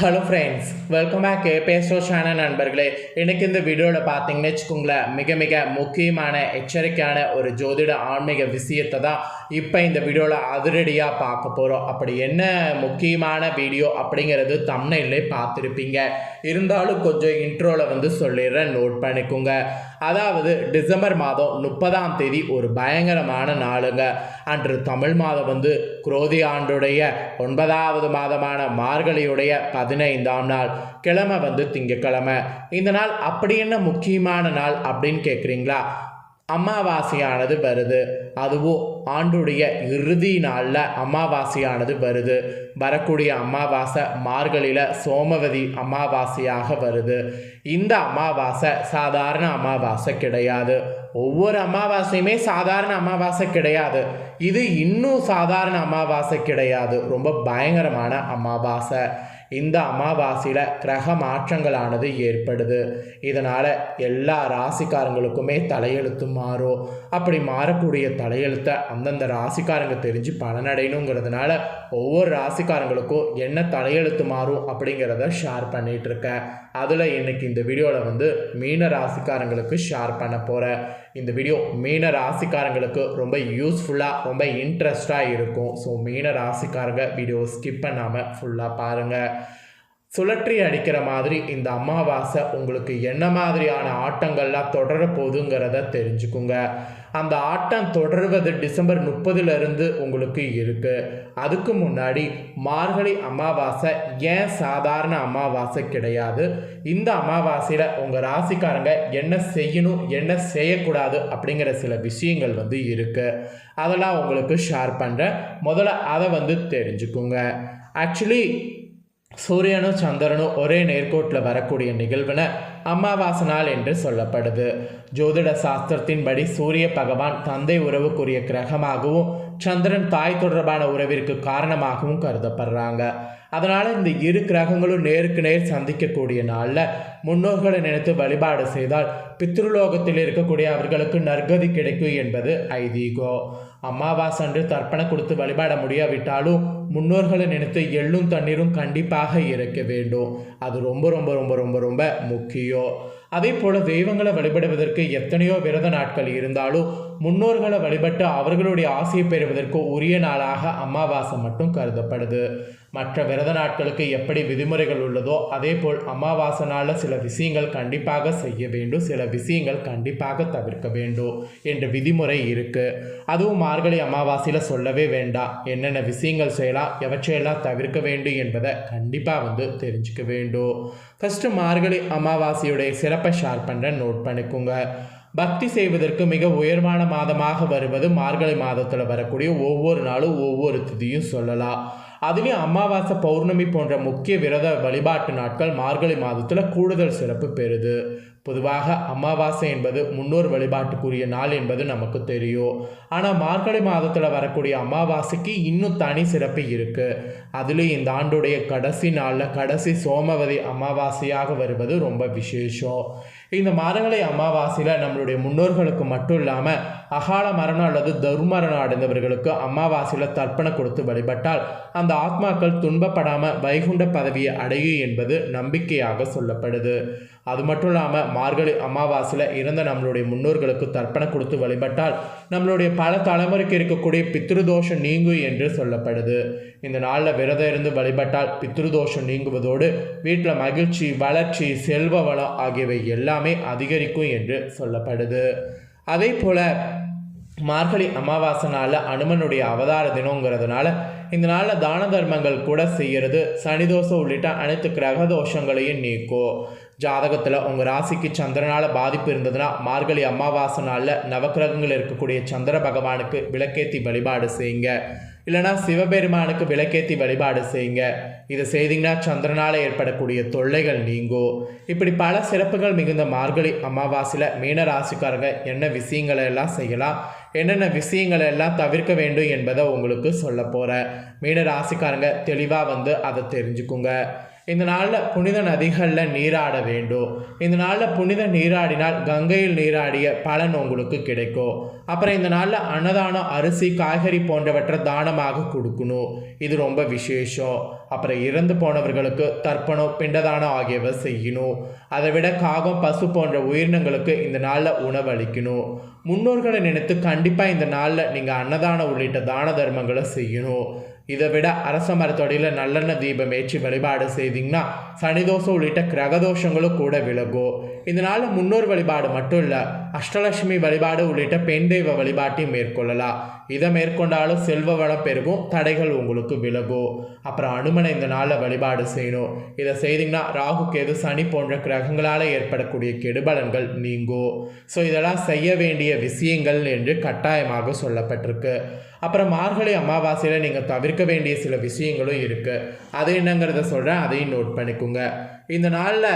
Hello friends welcome back பேசோ channel நண்பர்களே. எனக்கு இந்த வீடியோவில் பார்த்தீங்கன்னு வச்சுக்கோங்களேன் மிக மிக முக்கியமான எச்சரிக்கையான ஒரு ஜோதிட ஆன்மீக விஷயத்தை தான் இப்போ இந்த வீடியோவில் அதிரடியாக பார்க்க போகிறோம் அப்படி என்ன முக்கியமான வீடியோ அப்படிங்கிறது தமிழ்லே பார்த்துருப்பீங்க. இருந்தாலும் கொஞ்சம் இன்ட்ரோவில் வந்து சொல்லிடுறேன் நோட் பண்ணிக்கோங்க. அதாவது டிசம்பர் மாதம் முப்பதாம் தேதி ஒரு பயங்கரமான நாளுங்க. அன்று தமிழ் மாதம் வந்து குரோதி ஆண்டுடைய ஒன்பதாவது மாதமான மார்கழியுடைய பதினைந்தாம் நாள். கிழமை வந்து திங்கக்கிழமை இந்த நாள் அப்படி என்ன முக்கியமான நாள் அப்படின்னு கேட்குறீங்களா அமாவாசையானது வருது. அதுவும் ஆண்டுடைய இறுதி நாளில் அமாவாசையானது வருது. வரக்கூடிய அமாவாசை மார்கழியில் சோமவதி அமாவாசையாக வருது. இந்த அமாவாசை சாதாரண அமாவாசை கிடையாது. ஒவ்வொரு அமாவாசையுமே சாதாரண அமாவாசை கிடையாது. இது இன்னும் சாதாரண அமாவாசை கிடையாது. ரொம்ப பயங்கரமான அமாவாசை. இந்த அமாவாசையில் கிரக மாற்றங்களானது ஏற்படுது. இதனால் எல்லா ராசிக்காரங்களுக்குமே தலையெழுத்து மாறும். அப்படி மாறக்கூடிய தலையெழுத்தை அந்தந்த ராசிக்காரங்க தெரிஞ்சு பலனடையணுங்கிறதுனால ஒவ்வொரு ராசிக்காரங்களுக்கும் என்ன தலையெழுத்து மாறும் அப்படிங்கிறத ஷேர் பண்ணிகிட்டு இருக்கேன். அதில் இன்றைக்கி இந்த வீடியோவில் வந்து மீன ராசிக்காரங்களுக்கு ஷேர் பண்ண போகிறேன் இந்த வீடியோ மீன ராசிக்காரங்களுக்கு ரொம்ப யூஸ்ஃபுல்லாக ரொம்ப இன்ட்ரெஸ்டாக இருக்கும். ஸோ மீன ராசிக்காரங்க வீடியோ ஸ்கிப் பண்ணாமல் ஃபுல்லாக பாருங்கள் சுழற்றி அடிக்கிற மாதிரி இந்த அமாவாசை உங்களுக்கு என்ன மாதிரியான ஆட்டங்கள்லாம் தொடர போகுதுங்கிறத தெரிஞ்சுக்குங்க. அந்த ஆட்டம் தொடர்வது டிசம்பர் முப்பதுலேருந்து உங்களுக்கு இருக்குது அதுக்கு முன்னாடி மார்கழி அமாவாசை ஏன் சாதாரண அமாவாசை கிடையாது? இந்த அமாவாசையில் உங்கள் ராசிக்காரங்க என்ன செய்யணும் என்ன செய்யக்கூடாது அப்படிங்கிற சில விஷயங்கள் வந்து இருக்குது அதெல்லாம் உங்களுக்கு ஷேர் பண்ணுறேன் முதல்ல அதை வந்து தெரிஞ்சுக்குங்க. ஆக்சுவலி சூரியனும் சந்திரனும் ஒரே நேர்கோட்டில் வரக்கூடிய நிகழ்வுன அமாவாசை நாள் என்று சொல்லப்படுது. ஜோதிட சாஸ்திரத்தின்படி சூரிய பகவான் தந்தை உறவுக்குரிய கிரகமாகவும் சந்திரன் தாய் தொடர்பான உறவிற்கு காரணமாகவும் கருதப்படுறாங்க. அதனால் இந்த இரு கிரகங்களும் நேருக்கு நேர் சந்திக்கக்கூடிய நாளில் முன்னோர்களை நினைத்து வழிபாடு செய்தால் பித்ருலோகத்தில் இருக்கக்கூடிய அவர்களுக்கு நற்கதி கிடைக்கும் என்பது ஐதீகோ. அமாவாசை அன்று தர்ப்பணம் கொடுத்து வழிபாட முடியாவிட்டாலும் முன்னோர்களை நினைத்து எள்ளும் தண்ணீரும் கண்டிப்பாக இருக்க வேண்டும். அது ரொம்ப ரொம்ப ரொம்ப ரொம்ப ரொம்ப முக்கியம். அதே போல தெய்வங்களை வழிபடுவதற்கு எத்தனையோ விரத நாட்கள் இருந்தாலும் முன்னோர்களை வழிபட்டு அவர்களுடைய ஆசையை பெறுவதற்கு உரிய நாளாக அமாவாசை மட்டும் கருதப்படுது. மற்ற விரத நாட்களுக்கு எப்படி விதிமுறைகள் உள்ளதோ அதே போல் அமாவாசை நாளில் சில விஷயங்கள் கண்டிப்பாக செய்ய வேண்டும். சில விஷயங்கள் கண்டிப்பாக தவிர்க்க வேண்டும் என்ற விதிமுறை இருக்குது அதுவும் மார்கழி அமாவாசையில் சொல்லவே வேண்டாம். என்னென்ன விஷயங்கள் செய்யலாம் எவற்றையெல்லாம் தவிர்க்க வேண்டும் என்பதை கண்டிப்பாக வந்து தெரிஞ்சுக்க வேண்டும். ஃபஸ்ட்டு மார்கழி அமாவாசையுடைய சிறப்பை ஷேர் பண்ணுற நோட் பண்ணிக்கோங்க. பக்தி செய்வதற்கு மிக உயர்வான மாதமாக வருவது மார்கழி மாதத்தில் வரக்கூடிய ஒவ்வொரு நாளும் ஒவ்வொரு திதியும் சொல்லலாம். அதுலேயும் அமாவாசை பௌர்ணமி போன்ற முக்கிய விரத வழிபாட்டு நாட்கள் மார்கழி மாதத்தில் கூடுதல் சிறப்பு பெறுது. பொதுவாக அமாவாசை என்பது முன்னோர் வழிபாட்டுக்குரிய நாள் என்பது நமக்கு தெரியும். ஆனால் மார்கழி மாதத்தில் வரக்கூடிய அமாவாசைக்கு இன்னும் தனி சிறப்பு இருக்குது அதுலேயும் இந்த ஆண்டுடைய கடைசி நாளில் கடைசி சோமவதி அமாவாசையாக வருவது ரொம்ப விசேஷம். இந்த மாதங்களை அமாவாசையில் நம்மளுடைய முன்னோர்களுக்கு மட்டும் இல்லாமல் அகால மரணம் அல்லது தர்மரணம் அடைந்தவர்களுக்கு அமாவாசையில் தர்ப்பணம் கொடுத்து வழிபட்டால் அந்த ஆத்மாக்கள் துன்பப்படாமல் வைகுண்ட பதவியை அடையும் என்பது நம்பிக்கையாக சொல்லப்படுது. அது மட்டும் இல்லாமல் மார்கழி அமாவாசையில் இறந்த நம்மளுடைய முன்னோர்களுக்கு தர்ப்பணம் கொடுத்து வழிபட்டால் நம்மளுடைய பல தலைமுறைக்கு இருக்கக்கூடிய பித்ருதோஷம் நீங்கும் என்று சொல்லப்படுது. இந்த நாளில் விரதம் இருந்து வழிபட்டால் பித்ருதோஷம் நீங்குவதோடு வீட்டில் மகிழ்ச்சி வளர்ச்சி செல்வ வளம் ஆகியவை எல்லாமே அதிகரிக்கும் என்று சொல்லப்படுது. அதே போல் மார்கழி அமாவாசை நாளில் அனுமனுடைய அவதார தினங்கிறதுனால இந்த நாளில் தான தர்மங்கள் கூட செய்கிறது சனிதோஷம் உள்ளிட்ட அனைத்து கிரக தோஷங்களையும் நீக்கும் ஜாதகத்தில் உங்கள் ராசிக்கு சந்திரனால் பாதிப்பு இருந்ததுன்னா மார்கழி அமாவாசை நாளில் நவக்கிரகங்கள் இருக்கக்கூடிய சந்திர பகவானுக்கு விளக்கேற்றி வழிபாடு செய்யுங்க. இல்லைனா சிவபெருமானுக்கு விளக்கேற்றி வழிபாடு செய்யுங்க. இதை செய்தீங்கன்னா சந்திரனால் ஏற்படக்கூடிய தொல்லைகள் நீங்கும் இப்படி பல சிறப்புகள் மிகுந்த மார்கழி அமாவாசையில் மீன ராசிக்காரங்க என்ன விஷயங்களை எல்லாம் செய்யலாம் என்னென்ன விஷயங்களை எல்லாம் தவிர்க்க வேண்டும் என்பதை உங்களுக்கு சொல்ல போகிறேன் மீன ராசிக்காரங்க தெளிவாக வந்து அதை தெரிஞ்சுக்குங்க. இந்த நாளில் புனித நதிகளில் நீராட வேண்டும். இந்த நாளில் புனித நீராடினால் கங்கையில் நீராடிய பலன் உங்களுக்கு கிடைக்கும். அப்புறம் இந்த நாளில் அன்னதானம் அரிசி காய்கறி போன்றவற்றை தானமாக கொடுக்கணும். இது ரொம்ப விசேஷம். அப்புறம் இறந்து போனவர்களுக்கு தர்ப்பணம் பிண்டதானம் ஆகியவை செய்யணும். அதை விட காகம் பசு போன்ற உயிரினங்களுக்கு இந்த நாளில் உணவு அளிக்கணும். முன்னோர்களை நினைத்து கண்டிப்பாக இந்த நாளில் நீங்கள் அன்னதானம் உள்ளிட்ட தான தர்மங்களை செய்யணும். இதை விட அரச மரத்தொடையில் நல்லெண்ணெய் தீபம் ஏற்றி வழிபாடு செய்தீங்கன்னா சனிதோஷம் உள்ளிட்ட கிரகதோஷங்களும் கூட விலகும். இந்த நாளில் முன்னோர் வழிபாடு மட்டும் இல்லை அஷ்டலட்சுமி வழிபாடு உள்ளிட்ட பெண் தெய்வ வழிபாட்டையும் மேற்கொள்ளலாம். இதை மேற்கொண்டாலும் செல்வ வளம் பெருகும் தடைகள் உங்களுக்கு விலகும். அப்புறம் அனுமனை இந்த நாளில் வழிபாடு செய்யணும். இதை செய்தீங்கன்னா ராகு கேது சனி போன்ற கிரகங்களால் ஏற்படக்கூடிய கெடுபலன்கள் நீங்கும். ஸோ இதெல்லாம் செய்ய வேண்டிய விஷயங்கள் என்று கட்டாயமாக சொல்லப்பட்டிருக்கு. அப்புறம் மார்கழி அமாவாசையில் நீங்கள் தவிர்க்க வேண்டிய சில விஷயங்களும் இருக்குது அது என்னங்கிறத சொல்கிறேன் அதையும் நோட் பண்ணிக்கோங்க. இந்த நாளில்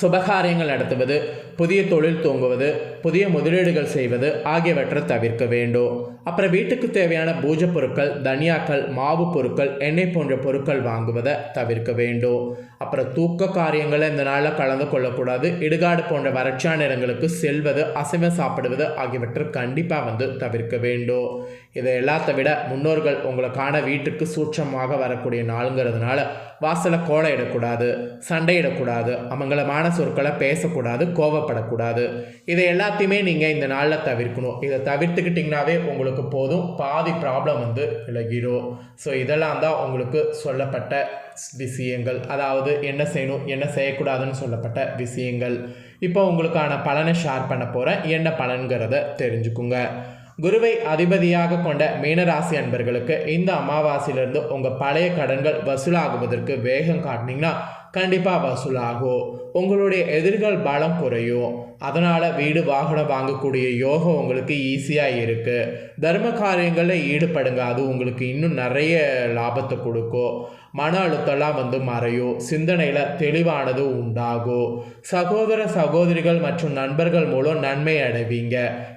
சுபகாரியங்கள் நடத்துவது புதிய தொழில் தூங்குவது புதிய முதலீடுகள் செய்வது ஆகியவற்றை தவிர்க்க வேண்டும். அப்புறம் வீட்டுக்கு தேவையான பூஜை பொருட்கள் தனியாக்கள் மாவு பொருட்கள் எண்ணெய் போன்ற பொருட்கள் வாங்குவதை தவிர்க்க வேண்டும். அப்புறம் தூக்க காரியங்களை இந்த நாளில் கலந்து கொள்ளக்கூடாது. இடுகாடு போன்ற வறட்சியான இடங்களுக்கு செல்வது அசைவம் சாப்பிடுவது ஆகியவற்றை கண்டிப்பாக வந்து தவிர்க்க வேண்டும். இதை எல்லாத்த விட முன்னோர்கள் உங்களை காண வீட்டுக்கு சூட்சமாக வரக்கூடிய நாளுங்கிறதுனால வாசலை கோலம் இடக்கூடாது சண்டையிடக்கூடாது அமங்கலமான சொற்களை பேசக்கூடாது கோவப்படக்கூடாது. இதை எல்லாத்தையுமே நீங்கள் இந்த நாளில் தவிர்க்கணும். இதை தவிர்த்துக்கிட்டிங்கனாவே உங்களுக்கு போதும். பாதி ப்ராப்ளம் வந்து விலகிடும் ஸோ இதெல்லாம் தான் உங்களுக்கு சொல்லப்பட்ட விஷயங்கள். அதாவது என்ன செய்யணும் என்ன செய்யக்கூடாதுன்னு சொல்லப்பட்ட விஷயங்கள். இப்போ உங்களுக்கான பலனை ஷேர் பண்ண போகிறேன் என்ன பலன்கிறத தெரிஞ்சுக்குங்க. குருவை அதிபதியாக கொண்ட மீனராசி அன்பர்களுக்கு இந்த அமாவாசையிலிருந்து உங்கள் பழைய கடன்கள் வசூலாகுவதற்கு வேகம் காட்டினீங்கன்னா கண்டிப்பாக வசூலாகும். உங்களுடைய எதிர்கால் பலம் குறையும். அதனால் வீடு வாகனம் வாங்கக்கூடிய யோகம் உங்களுக்கு ஈஸியாக இருக்குது தர்ம காரியங்களில் ஈடுபடுங்க. அது உங்களுக்கு இன்னும் நிறைய லாபத்தை கொடுக்கும். மன அழுத்தம்லாம் வந்து மறையும். சிந்தனையில் தெளிவானது உண்டாகும். சகோதர சகோதரிகள் மற்றும் நண்பர்கள் மூலம் நன்மை அடைவீங்க.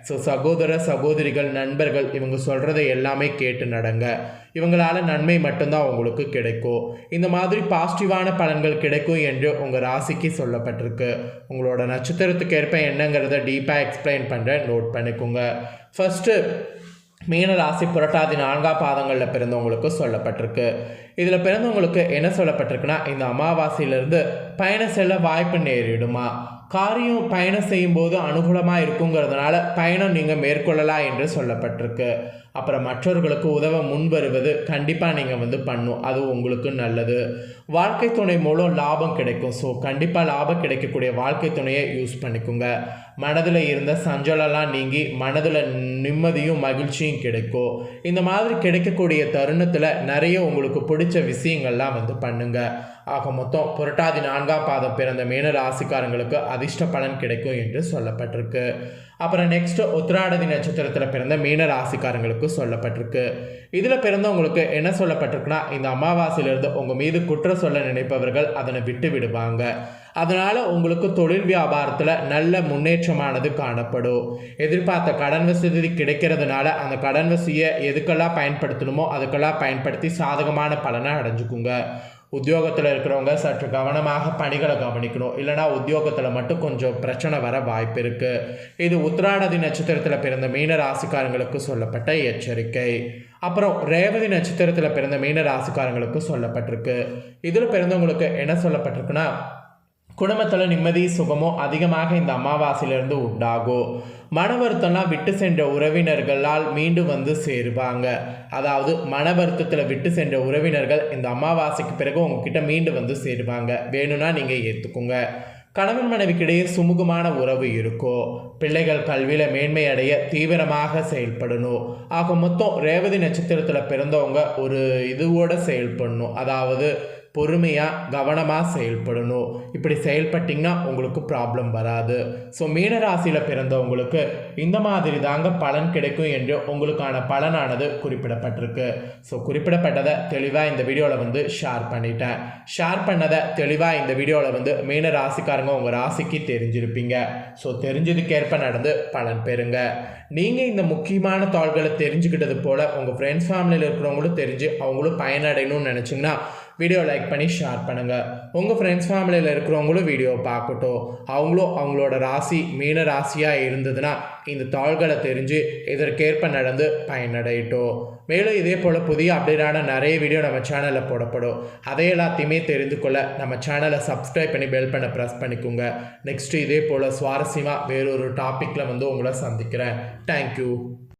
ஸோ சகோதர சகோதரிகள் நண்பர்கள் இவங்க சொல்கிறத எல்லாமே கேட்டு நடங்க. இவங்களால நன்மை மட்டும்தான் உங்களுக்கு கிடைக்கும். இந்த மாதிரி பாசிட்டிவான பலன்கள் கிடைக்கும் என்று உங்கள் ராசிக்கு சொல்லப்பட்டிருக்கு. உங்களோட நட்சத்திரத்துக்கு ஏற்ப என்னங்கிறத டீப்பாக எக்ஸ்பிளைன் பண்ணுறேன் நோட் பண்ணிக்கோங்க. ஃபஸ்ட்டு மீன ராசி புரட்டாதி நான்காம் பாதங்களில் பிறந்தவங்களுக்கு சொல்லப்பட்டிருக்கு. இதில் பிறந்தவங்களுக்கு என்ன சொல்லப்பட்டிருக்குன்னா இந்த அமாவாசையிலிருந்து பயணம் செல்ல வாய்ப்பு நேரிடுமா? காரியம் பயணம் செய்யும்போது அனுகூலமாக இருக்குங்கிறதுனால பயணம் நீங்கள் மேற்கொள்ளலாம் என்று சொல்லப்பட்டிருக்கு. அப்புறம் மற்றவர்களுக்கு உதவ முன் வருவது கண்டிப்பாக நீங்கள் வந்து பண்ணும். அது உங்களுக்கு நல்லது. வாழ்க்கை துணை மூலம் லாபம் கிடைக்கும். ஸோ கண்டிப்பாக லாபம் கிடைக்கக்கூடிய வாழ்க்கை துணையை யூஸ் பண்ணிக்கோங்க. மனதில் இருந்த சஞ்சலெல்லாம் நீங்கி மனதில் நிம்மதியும் மகிழ்ச்சியும் கிடைக்கும் இந்த மாதிரி கிடைக்கக்கூடிய தருணத்தில் நிறைய உங்களுக்கு பிடிச்ச விஷயங்கள்லாம் வந்து பண்ணுங்க. ஆக மொத்தம் புரட்டாதி நான்காம் பாதம் பிறந்த மீன ராசிக்காரங்களுக்கு அதிர்ஷ்ட பலன் கிடைக்கும் என்று சொல்லப்பட்டிருக்கு. அப்புறம் நெக்ஸ்ட் உத்திராடதி நட்சத்திரத்தில் பிறந்த மீன ராசிக்காரங்களுக்கு சொல்லப்பட்டிருக்கு. இதில் பிறந்தவங்களுக்கு என்ன சொல்லப்பட்டிருக்குன்னா இந்த அமாவாசையிலிருந்து உங்கள் மீது குற்றம் சொல்ல நினைப்பவர்கள் அதனை விட்டு விடுவாங்க. அதனால் உங்களுக்கு தொழில் வியாபாரத்தில் நல்ல முன்னேற்றமானது காணப்படும். எதிர்பார்த்த கடன் வசதி கிடைக்கிறதுனால அந்த கடன் வசதியை எதுக்கெல்லாம் பயன்படுத்தணுமோ அதுக்கெல்லாம் பயன்படுத்தி சாதகமான பலனை அடைஞ்சுக்குங்க. உத்தியோகத்தில் இருக்கிறவங்க சற்று கவனமாக பணிகளை கவனிக்கணும். இல்லைனா உத்தியோகத்தில் மட்டும் கொஞ்சம் பிரச்சனை வர வாய்ப்பு இருக்குது இது உத்திராடதி நட்சத்திரத்தில் பிறந்த மீன ராசிக்காரங்களுக்கு சொல்லப்பட்ட எச்சரிக்கை. அப்புறம் ரேவதி நட்சத்திரத்தில் பிறந்த மீன ராசிக்காரங்களுக்கு சொல்லப்பட்டிருக்கு. இதில் பிறந்தவங்களுக்கு என்ன சொல்லப்பட்டிருக்குன்னா குடும்பத்தில் நிம்மதி சுகமும் அதிகமாக இந்த அமாவாசையிலிருந்து உண்டாகும் மன வருத்தம்லாம் விட்டு சென்ற உறவினர்களால் மீண்டும் வந்து சேருவாங்க. அதாவது மன வருத்தத்தில் விட்டு சென்ற உறவினர்கள் இந்த அமாவாசைக்கு பிறகு உங்ககிட்ட மீண்டும் வந்து சேருவாங்க. வேணும்னா நீங்கள் ஏற்றுக்குங்க கணவன் மனைவிக்கிடையே சுமூகமான உறவு இருக்கும் பிள்ளைகள் கல்வியில் மேன்மை அடைய தீவிரமாக செயல்படணும். ஆக மொத்தம் ரேவதி நட்சத்திரத்தில் பிறந்தவங்க ஒரு இதுவோடு செயல்படணும். அதாவது பொறுமையாக கவனமாக செயல்படணும். இப்படி செயல்பட்டிங்கன்னா உங்களுக்கு ப்ராப்ளம் வராது. ஸோ மீனராசியில் பிறந்தவங்களுக்கு இந்த மாதிரி தாங்க பலன் கிடைக்கும் என்று உங்களுக்கான பலனானது குறிப்பிடப்பட்டிருக்கு. ஸோ குறிப்பிடப்பட்டதை தெளிவாக இந்த வீடியோவில் வந்து ஷேர் பண்ணிட்டேன். ஷேர் பண்ணதை தெளிவாக இந்த வீடியோவில் வந்து மீன ராசிக்காரங்க உங்கள் ராசிக்கு தெரிஞ்சிருப்பீங்க. ஸோ தெரிஞ்சதுக்கேற்ப நடந்து பலன் பெறுங்க. நீங்கள் இந்த முக்கியமான தாள்களை தெரிஞ்சுக்கிட்டது போல் உங்கள் ஃப்ரெண்ட்ஸ் ஃபேமிலியில் இருக்கிறவங்களும் தெரிஞ்சு அவங்களும் பயனடையணும்னு நினச்சிங்கன்னா வீடியோ லைக் பண்ணி ஷேர் பண்ணுங்கள் உங்கள் ஃப்ரெண்ட்ஸ் ஃபேமிலியில் இருக்கிறவங்களும் வீடியோ பார்க்கட்டும். அவங்களும் அவங்களோட ராசி மீன ராசியாக இருந்ததுன்னா இந்த தாள்களை தெரிஞ்சு இதற்கேற்ப நடந்து பயனடையட்டும். மேலும் இதே போல் புதிய அப்டேட்டான நிறைய வீடியோ நம்ம சேனலில் போடப்படும். அதை எல்லாத்தையுமே தெரிந்து கொள்ள நம்ம சேனலை சப்ஸ்கிரைப் பண்ணி பெல் பண்ண ப்ரெஸ் பண்ணிக்கோங்க. நெக்ஸ்ட்டு இதே போல் சுவாரஸ்யமாக வேறொரு டாப்பிக்கில் வந்து உங்களை சந்திக்கிறேன். தேங்க்யூ